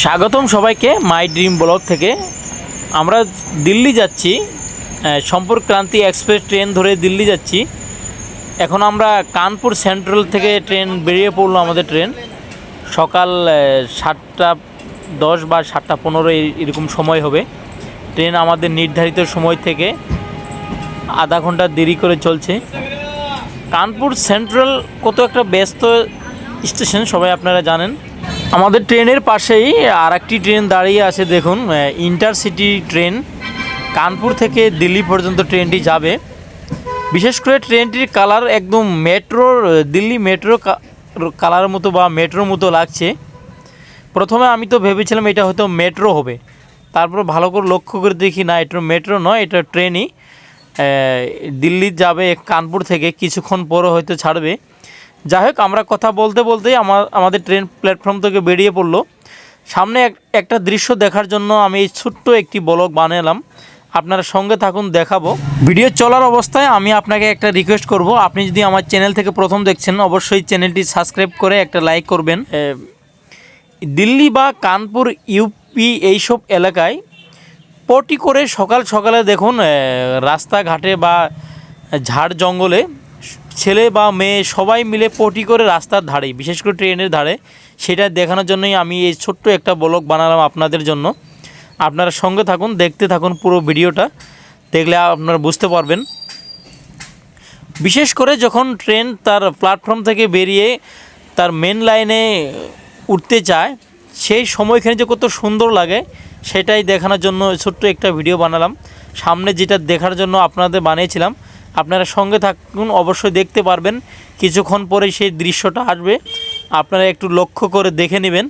স্বাগতম সবাইকে my dream blog থেকে। আমরা দিল্লি যাচ্ছি সম্পর্ক ক্রান্তি এক্সপ্রেস ট্রেন ধরে দিল্লি যাচ্ছি। এখন আমরা কানপুর সেন্ট্রাল থেকে ট্রেন বেরিয়ে পড়ল আমাদের ট্রেন। সকাল সাতটা দশ বা সাতটা পনেরো এরকম সময় হবে। ট্রেন আমাদের নির্ধারিত সময় থেকে আধা ঘণ্টা দেরি করে চলছে। কানপুর সেন্ট্রাল কত একটা ব্যস্ত স্টেশন সবাই আপনারা জানেন। আমাদের ট্রেনের পাশেই আর একটি ট্রেন দাঁড়িয়ে আছে, দেখুন ইন্টারসিটি ট্রেন। কানপুর থেকে দিল্লি পর্যন্ত ট্রেনটি যাবে। বিশেষ করে ট্রেনটির কালার একদম মেট্রোর, দিল্লি মেট্রো কালার মতো বা মেট্রোর মতো লাগছে। প্রথমে আমি তো ভেবেছিলাম এটা হয়তো মেট্রো হবে। তারপর ভালো করে লক্ষ্য করে দেখি, না, এটা মেট্রো নয়, এটা ট্রেনই। দিল্লি যাবে কানপুর থেকে, কিছুক্ষণ পরে হয়তো ছাড়বে। যাই হোক, আমরা কথা বলতে বলতেই আমার, আমাদের ট্রেন প্ল্যাটফর্ম থেকে বেরিয়ে পড়ল। সামনে এক- একটা দৃশ্য দেখার জন্য আমি এই ছোট্ট একটি ব্লগ বানালাম। আপনারা সঙ্গে থাকুন, দেখাবো। ভিডিও চলার অবস্থায় আমি আপনাকে একটা রিকোয়েস্ট করব। আপনি যদি আমার চ্যানেল থেকে প্রথম দেখছেন, অবশ্যই চ্যানেলটি সাবস্ক্রাইব করে একটা লাইক করবেন। দিল্লি বা কানপুর ইউপি এইসব এলাকায় পটি করে সকাল সকালে দেখুন রাস্তাঘাটে বা ঝাড় জঙ্গলে ছেলে বা মেয়ে সবাই মিলে পটি করে রাস্তার ধারে, বিশেষ করে ট্রেনের ধারে, সেটা দেখানোর জন্যই আমি এই ছোট্ট একটা ব্লগ বানালাম আপনাদের জন্য। আপনারা সঙ্গে থাকুন, দেখতে থাকুন পুরো ভিডিওটা, দেখলে আপনারা বুঝতে পারবেন। বিশেষ করে যখন ট্রেন তার প্ল্যাটফর্ম থেকে বেরিয়ে তার মেন লাইনে উঠতে চায়, সেই সময়খানে যে কত সুন্দর লাগে, সেটাই দেখানোর জন্য ছোট্ট একটা ভিডিও বানালাম। সামনে যেটা দেখার জন্য আপনাদের বানিয়েছিলাম আপনারা সঙ্গে থাকুন, অবশ্যই দেখতে পারবেন। কিছুক্ষণ পরে সেই দৃশ্যটা আসবে। আপনারা একটু লক্ষ্য করে দেখে নেবেন।